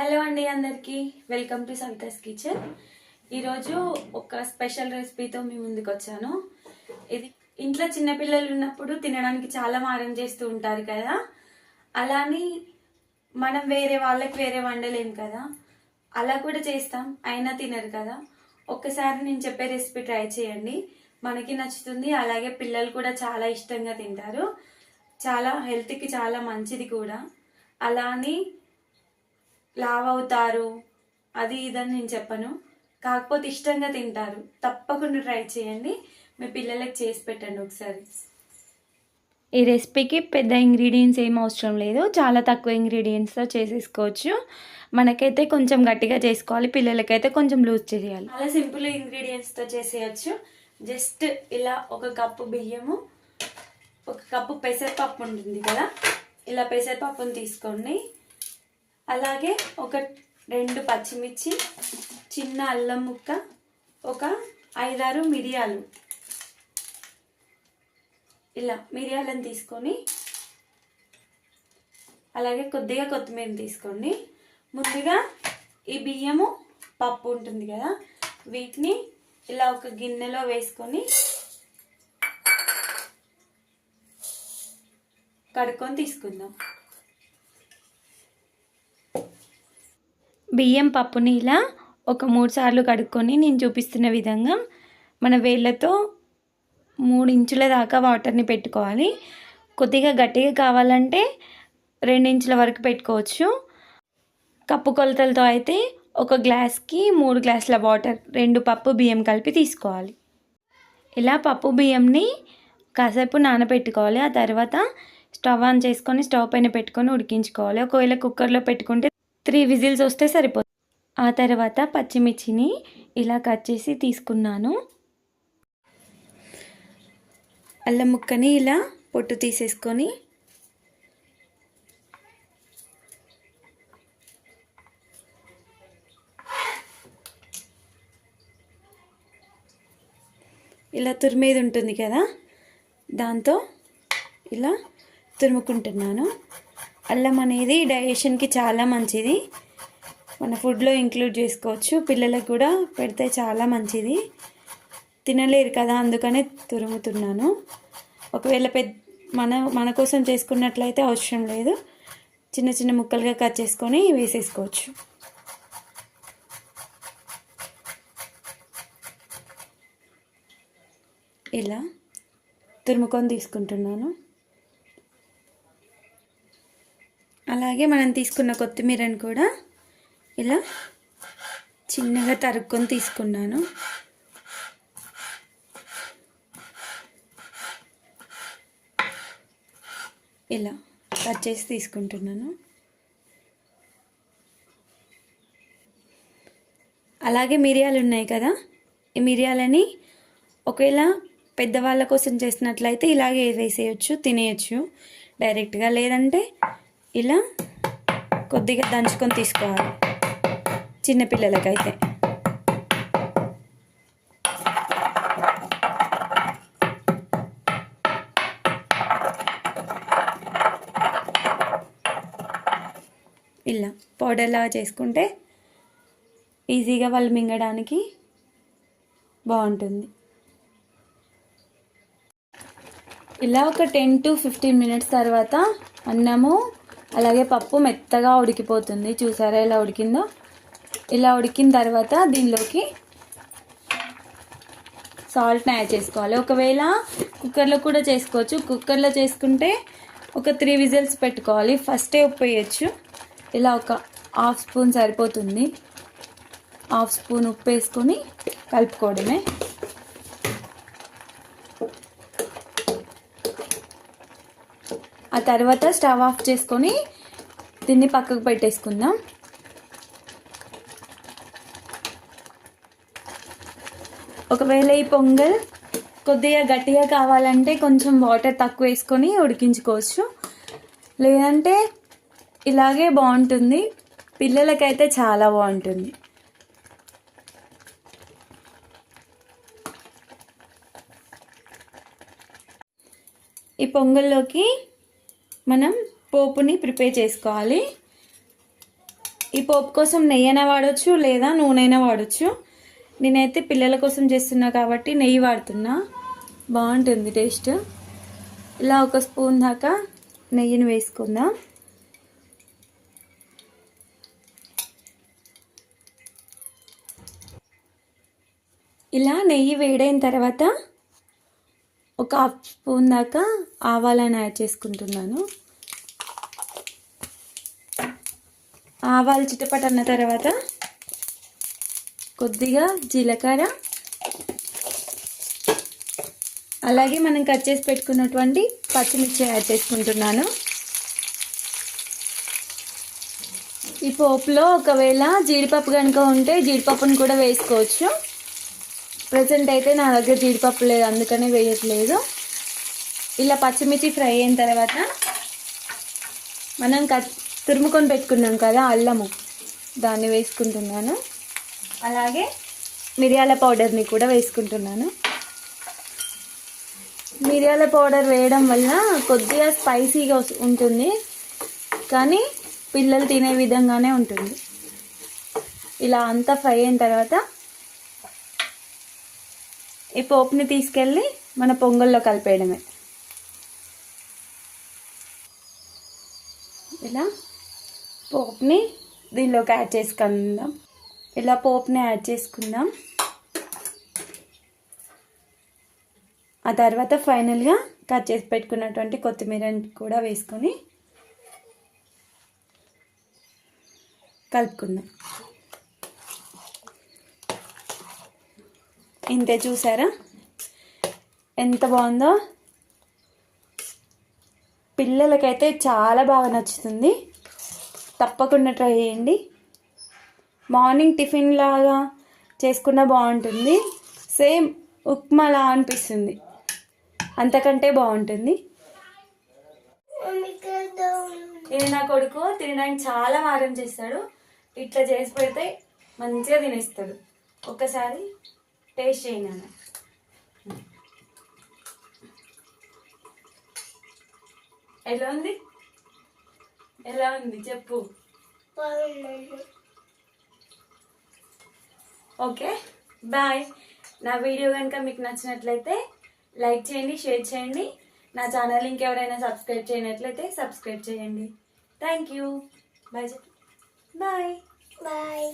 Hello అండి అందరికీ. Welcome to Savita's kitchen ఈరోజు ఒక స్పెషల్ రెసిపీతో మీ ముందుకు వచ్చాను. ఇది ఇంట్లో చిన్నపిల్లలు ఉన్నప్పుడు తినడానికి చాలా మారం చేస్తూ ఉంటారు కదా. అలాని మనం వేరే వాళ్ళకి వేరే వండలేం కదా. అలా కూడా చేస్తాం అయినా తినరు కదా. ఒక్కసారి నేను చెప్పే రెసిపీ ట్రై చేయండి. మనకి నచ్చుతుంది అలాగే పిల్లలు కూడా చాలా ఇష్టంగా తింటారు. చాలా హెల్త్కి చాలా మంచిది కూడా. అలా అని లావ్ అవుతారు అది ఇదని నేను చెప్పను. కాకపోతే ఇష్టంగా తింటారు. తప్పకుండా ట్రై చేయండి. మీ పిల్లలకి చేసి పెట్టండి ఒకసారి. ఈ రెసిపీకి పెద్ద ఇంగ్రీడియంట్స్ ఏం అవసరం లేదు. చాలా తక్కువ ఇంగ్రీడియంట్స్తో చేసేసుకోవచ్చు. మనకైతే కొంచెం గట్టిగా చేసుకోవాలి. పిల్లలకైతే కొంచెం లూజ్ చేయాలి. చాలా సింపుల్ ఇంగ్రీడియంట్స్తో చేసేయచ్చు. జస్ట్ ఇలా ఒక కప్పు బియ్యము ఒక కప్పు పెసరపప్పు ఉంటుంది కదా? ఇలా పెసరపప్పుని తీసుకోండి. అలాగే ఒక రెండు పచ్చిమిర్చి చిన్న అల్లం ముక్క ఒక ఐదారు మిరియాలు. ఇలా మిరియాలను తీసుకొని అలాగే కొద్దిగా కొత్తిమీర తీసుకోండి. ముందుగా ఈ బియ్యము పప్పు ఉంటుంది కదా వీటిని ఇలా ఒక గిన్నెలో వేసుకొని కడుక్కొని తీసుకుందాం. బియ్యం పప్పుని ఇలా ఒక మూడు సార్లు కడుక్కొని నేను చూపిస్తున్న విధంగా మన వేళ్ళతో మూడు ఇంచుల దాకా వాటర్ని పెట్టుకోవాలి. కొద్దిగా గట్టిగా కావాలంటే రెండు ఇంచుల వరకు పెట్టుకోవచ్చు. కప్పు కొలతలతో అయితే ఒక గ్లాస్కి మూడు గ్లాసుల వాటర్ రెండు పప్పు బియ్యం కలిపి తీసుకోవాలి. ఇలా పప్పు బియ్యంని కాసేపు నానబెట్టుకోవాలి. ఆ తర్వాత స్టవ్ ఆన్ చేసుకొని స్టవ్ పైన పెట్టుకొని ఉడికించుకోవాలి. ఒకవేళ కుక్కర్లో పెట్టుకుంటే త్రీ విజిల్స్ వస్తే సరిపోతుంది. ఆ తర్వాత పచ్చిమిర్చిని ఇలా కట్ చేసి తీసుకున్నాను. అల్లం ముక్కని ఇలా పొట్టు తీసేసుకొని ఇలా తురిమేది ఉంటుంది కదా దాంతో ఇలా తురుముకుంటున్నాను. అల్లం అనేది డైజెషన్కి చాలా మంచిది. మన ఫుడ్లో ఇంక్లూడ్ చేసుకోవచ్చు. పిల్లలకు కూడా పెడితే చాలా మంచిది. తినలేరు కదా అందుకనే తురుముతున్నాను. ఒకవేళ పెద్ద మన మన కోసం చేసుకున్నట్లయితే అవసరం లేదు. చిన్న చిన్న ముక్కలుగా కట్ చేసుకొని వేసేసుకోవచ్చు. ఇలా తురుముకొని తీసుకుంటున్నాను. అలాగే మనం తీసుకున్న కొత్తిమీరని కూడా ఇలా చిన్నగా తరుక్కొని తీసుకున్నాను. ఇలా కట్ చేసి తీసుకుంటున్నాను. అలాగే మిరియాలు ఉన్నాయి కదా ఈ మిరియాలని ఒకవేళ పెద్దవాళ్ళ కోసం చేసినట్లయితే ఇలాగే వేసేయచ్చు తినేయచ్చు. డైరెక్ట్గా లేదంటే ఇలా కొద్దిగా దంచుకొని తీసుకోవాలి. చిన్నపిల్లలకైతే ఇలా పౌడర్లా చేసుకుంటే ఈజీగా వాళ్ళు మింగడానికి బాగుంటుంది. ఇలా ఒక టెన్ టు ఫిఫ్టీన్ మినిట్స్ తర్వాత అన్నము అలాగే పప్పు మెత్తగా ఉడికిపోతుంది. చూసారా ఎలా ఉడికిందో? ఇలా ఉడికిన తర్వాత దీనిలోకి సాల్ట్ని యాడ్ చేసుకోవాలి. ఒకవేళ కుక్కర్లో కూడా చేసుకోవచ్చు. కుక్కర్లో చేసుకుంటే ఒక త్రీ విజిల్స్ పెట్టుకోవాలి. ఫస్టే ఉప్పు వేయచ్చు ఇలా ఒక హాఫ్ స్పూన్ సరిపోతుంది. హాఫ్ స్పూన్ ఉప్పు వేసుకొని కలుపుకోవడమే. ఆ తర్వాత స్టవ్ ఆఫ్ చేసుకొని దీన్ని పక్కకు పెట్టేసుకుందాం. ఒకవేళ ఈ పొంగల్ కొద్దిగా గట్టిగా కావాలంటే కొంచెం వాటర్ తక్కువ వేసుకొని ఉడికించుకోవచ్చు. లేదంటే ఇలాగే బాగుంటుంది. పిల్లలకైతే చాలా బాగుంటుంది. ఈ పొంగల్లోకి మనం పోపుని ప్రిపేర్ చేసుకోవాలి. ఈ పోపు కోసం నెయ్యి అయినా వాడచ్చు లేదా నూనె అయినా వాడచ్చు. నేనైతే పిల్లల కోసం చేస్తున్నా కాబట్టి నెయ్యి వాడుతున్నా. బాగుంటుంది టేస్ట్. ఇలా ఒక స్పూన్ దాకా నెయ్యిని వేసుకుందాం. ఇలా నెయ్యి వేడైన తర్వాత ఒక హాఫ్ స్పూన్ దాకా ఆవాలను యాడ్ చేసుకుంటున్నాను. ఆవాలు చిటపట అన్న తర్వాత కొద్దిగా జీలకర్ర. అలాగే మనం కట్ చేసి పెట్టుకున్నటువంటి పచ్చిమిర్చి యాడ్ చేసుకుంటున్నాను. ఈ పోపులో ఒకవేళ జీడిపప్పు కనుక ఉంటే జీడిపప్పును కూడా వేసుకోవచ్చు. ప్రజెంట్ అయితే నా దగ్గర జీడిపప్పు లేదు అందుకనే వేయట్లేదు. ఇలా పచ్చిమిర్చి ఫ్రై అయిన తర్వాత మనం కట్ తురుముకొని పెట్టుకున్నాం కదా అల్లము దాన్ని వేసుకుంటున్నాను. అలాగే మిరియాల పౌడర్ని కూడా వేసుకుంటున్నాను. మిరియాల పౌడర్ వేయడం వల్ల కొద్దిగా స్పైసీగా ఉంటుంది. కానీ పిల్లలు తినే విధంగానే ఉంటుంది. ఇలా అంతా ఫ్రై అయిన తర్వాత ఈ పోపుని తీసుకెళ్ళి మన పొంగల్లో కలిపేయడమే. ఇలా పోపుని దీనిలోకి యాడ్ చేసుకుందాం. ఇలా పోపుని యాడ్ చేసుకుందాం. ఆ తర్వాత ఫైనల్గా కట్ చేసి పెట్టుకున్నటువంటి కొత్తిమీర కూడా వేసుకొని కలుపుకుందాం. ఇంతే చూసారా? ఎంత బాగుందో? పిల్లలకైతే చాలా బాగా నచ్చుతుంది. తప్పకుండా ట్రై చేయండి. మార్నింగ్ టిఫిన్ లాగా చేసుకున్నా బాగుంటుంది. సేమ్ ఉప్మాలా అనిపిస్తుంది. అంతకంటే బాగుంటుంది. ఇది నా కొడుకు తినడానికి చాలా మారం చేస్తాడు. ఇట్లా చేసి పెడితే మంచిగా తినేస్తాడు. ఒక్కసారి టేస్ట్ చేయండి అన్న. ఎలా ఉంది? ఎలా ఉంది? చెప్పు. Okay bye. నా వీడియో కనుక మీకు నచ్చినట్లయితే లైక్ చేయండి షేర్ చేయండి. నా ఛానల్ ఇంకెవరైనా సబ్స్క్రైబ్ చేయనట్లయితే సబ్స్క్రైబ్ చేయండి. Thank you. Bye bye. Bye.